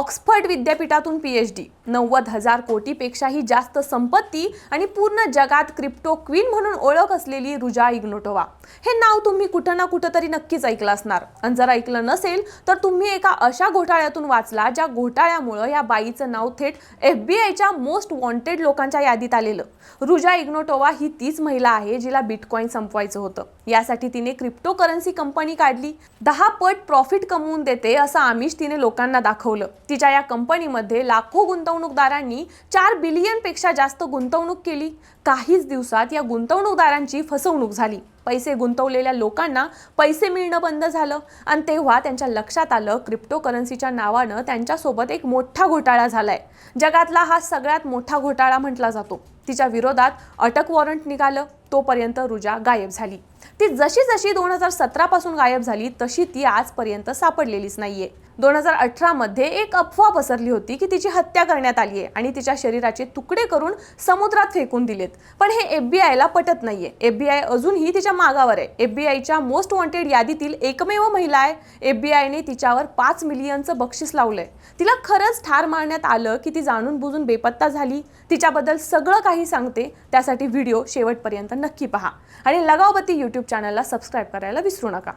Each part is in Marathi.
ऑक्सफर्ड विद्यापीठातून पीएच डी नव्वद हजार कोटीपेक्षाही जास्त संपत्ती आणि पूर्ण जगात क्रिप्टो क्वीन म्हणून ओळख असलेली रुजा इग्नोटोवा. हे नाव तुम्ही कुठं ना कुठं तरी नक्कीच ऐकलं असणार. आणि जर ऐकलं नसेल तर तुम्ही एका अशा घोटाळ्यातून वाचला ज्या घोटाळ्यामुळं या बाईचं नाव थेट एफ बी आयच्या मोस्ट वॉन्टेड लोकांच्या यादीत आलेलं. रुजा इग्नोटोवा ही तीच महिला आहे जिला बिटकॉईन संपवायचं होतं. यासाठी तिने क्रिप्टो करन्सी कंपनी काढली. दहा पट प्रॉफिट कमवून देते असं आमिष तिने लोकांना दाखवलं. तिच्या या कंपनीमध्ये लाखो गुंतवणूकदारांनी चार बिलियनपेक्षा जास्त गुंतवणूक केली. काहीच दिवसात या गुंतवणूकदारांची फसवणूक झाली. पैसे गुंतवलेल्या लोकांना पैसे मिळणं बंद झालं आणि तेव्हा त्यांच्या लक्षात आलं क्रिप्टो करन्सीच्या नावानं त्यांच्यासोबत एक मोठा घोटाळा झालाय. जगातला हा सगळ्यात मोठा घोटाळा म्हटला जातो. तिच्या विरोधात अटक वॉरंट निघालं. तोपर्यंत रुजा गायब झाली. ती जशी जशी दोन हजार सतरा पासून गायब झाली तशी ती आजपर्यंत सापडलेलीच नाहीये. दोन हजार अठरामध्ये एक अफवा पसरली होती की तिची हत्या करण्यात आली आहे आणि तिच्या शरीराचे तुकडे करून समुद्रात फेकून दिलेत. पण हे एफबीआयला पटत नाहीये. एफबीआय अजूनही तिच्या मागावर आहे. एफबीआयच्या मोस्ट वॉन्टेड यादीतील एकमेव महिला आहे. एफबीआयने तिच्यावर पाच मिलियनचं बक्षीस लावलंय. तिला खरंच ठार मारण्यात आलं की ती जाणून बुजून बेपत्ता झाली. तिच्याबद्दल सगळं काही सांगते. त्यासाठी व्हिडिओ शेवटपर्यंत नक्की पहा. आणि लगावबत्ती यूट्यूब चॅनलला सबस्क्राईब करायला विसरू नका.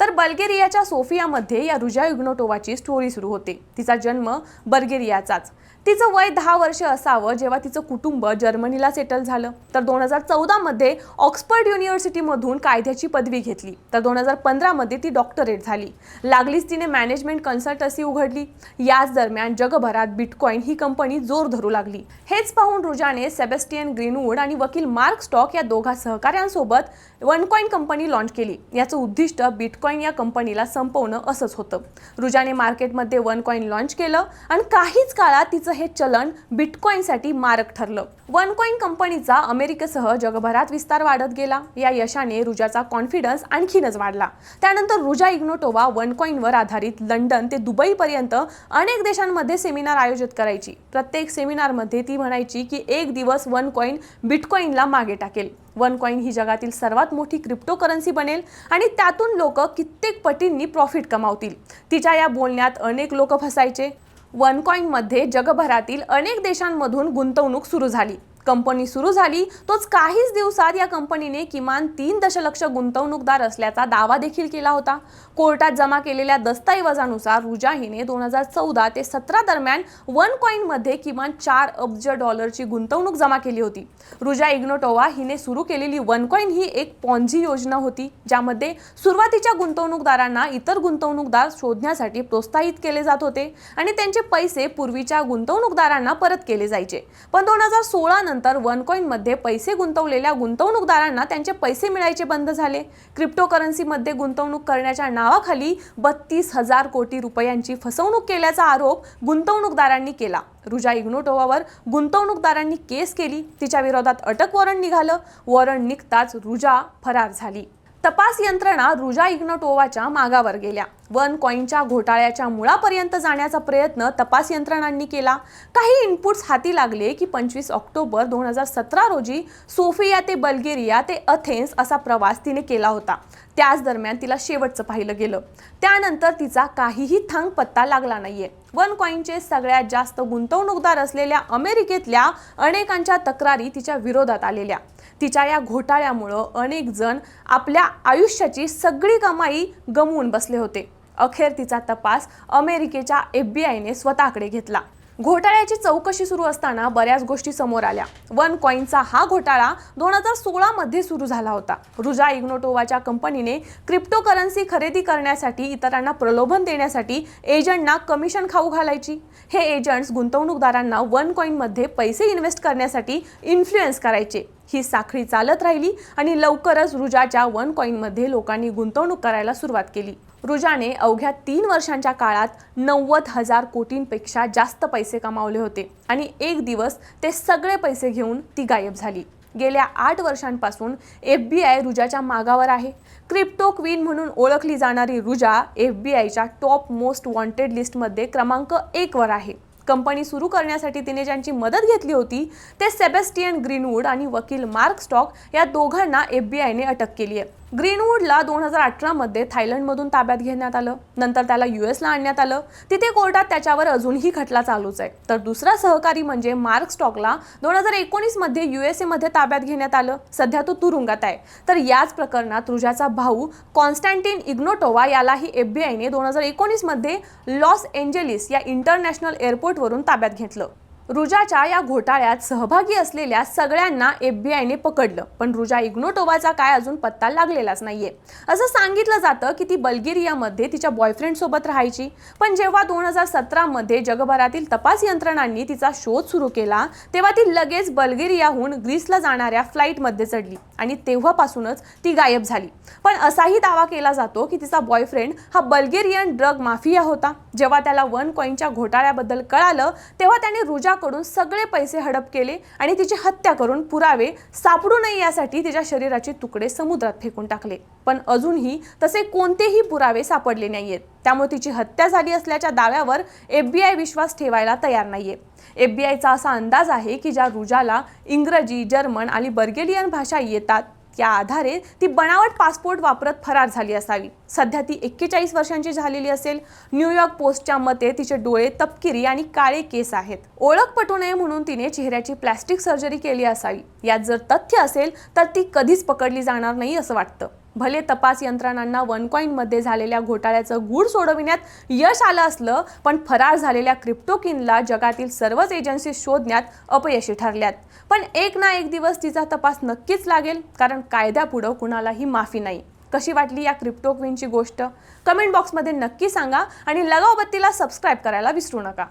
तर बल्गेरियाच्या सोफियामध्ये या रुजा युग्नोटोवाची स्टोरी सुरू होते. तिचा जन्म बल्गेरियाचाच. तिचं वय दहा वर्ष असावं जेव्हा तिचं कुटुंब जर्मनीला सेटल झालं. तर दोन हजार चौदामध्ये ऑक्सफर्ड युनिव्हर्सिटीमधून कायद्याची पदवी घेतली. तर दोन हजार पंधरामध्ये ती डॉक्टरेट झाली. लागलीच तिने मॅनेजमेंट कन्सल्टन्सी उघडली. याच दरम्यान जगभरात बिटकॉईन ही कंपनी जोर धरू लागली. हेच पाहून रुजाने सेबेस्टियन ग्रीनवूड आणि वकील मार्क स्टॉक या दोघा सहकाऱ्यांसोबत वनकॉईन कंपनी लॉन्च केली. याचं उद्दिष्ट बिटकॉईन बिटकॉइन या कंपनीला संपवणं असंच होतं. रुजाने मार्केटमध्ये वन कॉईन लॉन्च केलं आणि काहीच काळात तिचं हे चलन बिटकॉईनसाठी मारक ठरलं. वन कॉईन कंपनीचा अमेरिकेसह जगभरात विस्तार वाढत गेला. या यशाने रुजाचा कॉन्फिडन्स आणखीनच वाढला. त्यानंतर रुजा इग्नोटोवा वन कॉईनवर आधारित लंडन ते दुबईपर्यंत अनेक देशांमध्ये सेमिनार आयोजित करायची. प्रत्येक सेमिनारमध्ये ती म्हणायची की एक दिवस वन कॉईन बिटकॉईनला मागे टाकेल. वन कॉईन ही जगातील सर्वात मोठी क्रिप्टोकरन्सी बनेल आणि त्यातून लोक कित्येक पटींनी प्रॉफिट कमावतील. तिच्या या बोलण्यात अनेक लोक फसायचे. वन कॉईनमध्ये जगभरातील अनेक देशांमधून गुंतवणूक सुरू झाली. कंपनी सुरू झाली. तोच काहीच दिवसात या कंपनीने किमान तीन दशलक्ष गुंतवणूकदार असल्याचा दावा देखील केला होता. कोर्टात जमा केलेल्या दस्तऐवजानुसार रुजा हिने दोन हजार चौदा ते सतरा दरम्यान वन कॉईनमध्ये किमान चार अब्ज डॉलरची गुंतवणूक जमा केली होती. रुजा इग्नोटोवा हिने सुरू केलेली वन कॉईन ही एक पॉन्झी योजना होती ज्यामध्ये सुरुवातीच्या गुंतवणूकदारांना इतर गुंतवणूकदार शोधण्यासाठी प्रोत्साहित केले जात होते आणि त्यांचे पैसे पूर्वीच्या गुंतवणूकदारांना परत केले जायचे. पण दोन हजार सोळा नंतर वन कॉइनमध्ये पैसे गुंतवलेल्या गुंतवणूकदारांना त्यांचे पैसे मिळायचे बंद झाले. क्रिप्टोकरन्सीमध्ये गुंतवणूक करण्याच्या नावाखाली बत्तीस हजार कोटी रुपयांची फसवणूक केल्याचा आरोप गुंतवणूकदारांनी केला. रुजा इग्नोटोवावर गुंतवणूकदारांनी केस केली. तिच्या विरोधात अटक वॉरंट निघालं. वॉरंट निघताच रुजा फरार झाली. तपास यंत्रणा रुजा इग्नोटोवाच्या मागावर गेल्या. वन कॉईनच्या घोटाळ्याच्या मुळापर्यंत जाण्याचा प्रयत्न तपास यंत्रणांनी केला. काही इनपुट्स हाती लागले की पंचवीस ऑक्टोबर दोन हजार सतरा रोजी सोफिया ते बल्गेरिया ते अथेन्स असा प्रवास तिने केला होता. त्याच दरम्यान तिला शेवटचं पाहिलं गेलं. त्यानंतर तिचा काहीही थांग पत्ता लागला नाहीये. वन कॉईनचे सगळ्यात जास्त गुंतवणूकदार असलेल्या अमेरिकेतल्या अनेकांच्या तक्रारी तिच्या विरोधात आलेल्या. तिच्या या घोटाळ्यामुळं अनेक जण आपल्या आयुष्याची सगळी कमाई गमवून बसले होते. अखेर तिचा तपास अमेरिकेच्या एफ बी आयने स्वतःकडे घेतला. घोटाळ्याची चौकशी सुरू असताना बऱ्याच गोष्टी समोर आल्या. वन कॉईनचा हा घोटाळा दोन हजार सोळामध्ये सुरू झाला होता. रुजा इग्नोटोवाच्या कंपनीने क्रिप्टोकरन्सी खरेदी करण्यासाठी इतरांना प्रलोभन देण्यासाठी एजंटना कमिशन खाऊ घालायची. हे एजंट्स गुंतवणूकदारांना वन कॉईनमध्ये पैसे इन्व्हेस्ट करण्यासाठी इन्फ्लुएन्स करायचे. ही साखळी चालत राहिली आणि लवकरच रुजाच्या वन कॉईनमध्ये लोकांनी गुंतवणूक करायला सुरुवात केली. रुजाने अवघ्या तीन वर्षांच्या काळात नव्वद हजार कोटींपेक्षा जास्त पैसे कमावले होते आणि एक दिवस ते सगळे पैसे घेऊन ती गायब झाली. गेल्या आठ वर्षांपासून एफ बी आय रुजाच्या मागावर आहे. क्रिप्टो क्वीन म्हणून ओळखली जाणारी रुजा एफ बी आयच्या टॉप मोस्ट वॉन्टेड लिस्टमध्ये क्रमांक एकवर आहे. कंपनी सुरू करण्यासाठी तिने ज्यांची मदत घेतली होती ते सेबेस्टियन ग्रीनवूड आणि वकील मार्क स्टॉक या दोघांना एफ बी आयने अटक केली आहे ग्रीनवूडला दोन हजार अठरामध्ये थायलंडमधून ताब्यात घेण्यात आलं. नंतर त्याला युएसला आणण्यात आलं. तिथे कोर्टात त्याच्यावर अजूनही खटला चालूच आहे. तर दुसरा सहकारी म्हणजे मार्क स्टॉकला दोन हजार एकोणीसमध्ये युएसएमध्ये ताब्यात घेण्यात आलं. सध्या तो तुरुंगात आहे. तर याच प्रकरणात रुजाचा भाऊ कॉन्स्टँटिन इग्नोटोवा यालाही एफबीआयने दोन हजार एकोणीसमध्ये लॉस एंजेलिस या इंटरनॅशनल एअरपोर्टवरून ताब्यात घेतलं. रुजाच्या या घोटाळ्यात सहभागी असलेल्या सगळ्यांना एफबीआयने पकडलं. पण रुजा इग्नोटोवाचा काय अजून पत्ता लागलेलाच नाहीये. असं सांगितलं जातं की ती बल्गेरियामध्ये तिच्या बॉयफ्रेंड सोबत राहायची. पण जेव्हा दोन हजार सतरामध्ये जगभरातील तपास यंत्रणांनी तिचा शोध सुरू केला तेव्हा ती लगेच बल्गेरियाहून ग्रीसला जाणाऱ्या फ्लाईटमध्ये चढली आणि तेव्हापासूनच ती गायब झाली. पण असाही दावा केला जातो की तिचा बॉयफ्रेंड हा बल्गेरियन ड्रग माफिया होता. जेव्हा त्याला वन कॉईनच्या घोटाळ्याबद्दल कळालं तेव्हा त्याने रुजा तिच्याकडून सगळे पैसे हडप केले आणि तिची हत्या करून पुरावे सापडू नये यासाठी तिच्या शरीराचे तुकडे समुद्रात फेकून टाकले. पण अजूनही तसे कोणतेही पुरावे सापडले नाहीयेत. त्यामुळे तिची हत्या झाली असल्याच्या दाव्यावर एफबीआय विश्वास ठेवायला तयार नाहीये. एफबीआयचा असा अंदाज आहे की ज्या रुजाला इंग्रजी जर्मन आणि बर्गेलियन भाषा येतात त्या आधारे ती बनावट पासपोर्ट वापरत फरार झाली असावी. सध्या ती एक्केचाळीस वर्षांची झालेली असेल. न्यूयॉर्क पोस्टच्या मते तिचे डोळे तपकिरी आणि काळे केस आहेत. ओळख पटू नये म्हणून तिने चेहऱ्याची प्लॅस्टिक सर्जरी केली असावी. यात जर तथ्य असेल तर ती कधीच पकडली जाणार नाही असं वाटतं. भले तपास यंत्रणांना वन कॉईनमध्ये झालेल्या घोटाळ्याचं गूढ सोडविण्यात यश आलं असलं पण फरार झालेल्या क्रिप्टोकिनला जगातील सर्वच एजन्सी शोधण्यात अपयशी ठरल्यात. पण एक ना एक दिवस तिचा तपास नक्कीच लागेल कारण कायद्यापुढं कुणालाही माफी नाही. कशी वाटली या क्रिप्टोक्विनची गोष्ट? कमेंट बॉक्समध्ये नक्की सांगा आणि लगाव बत्तीला सबस्क्राईब करायला विसरू नका.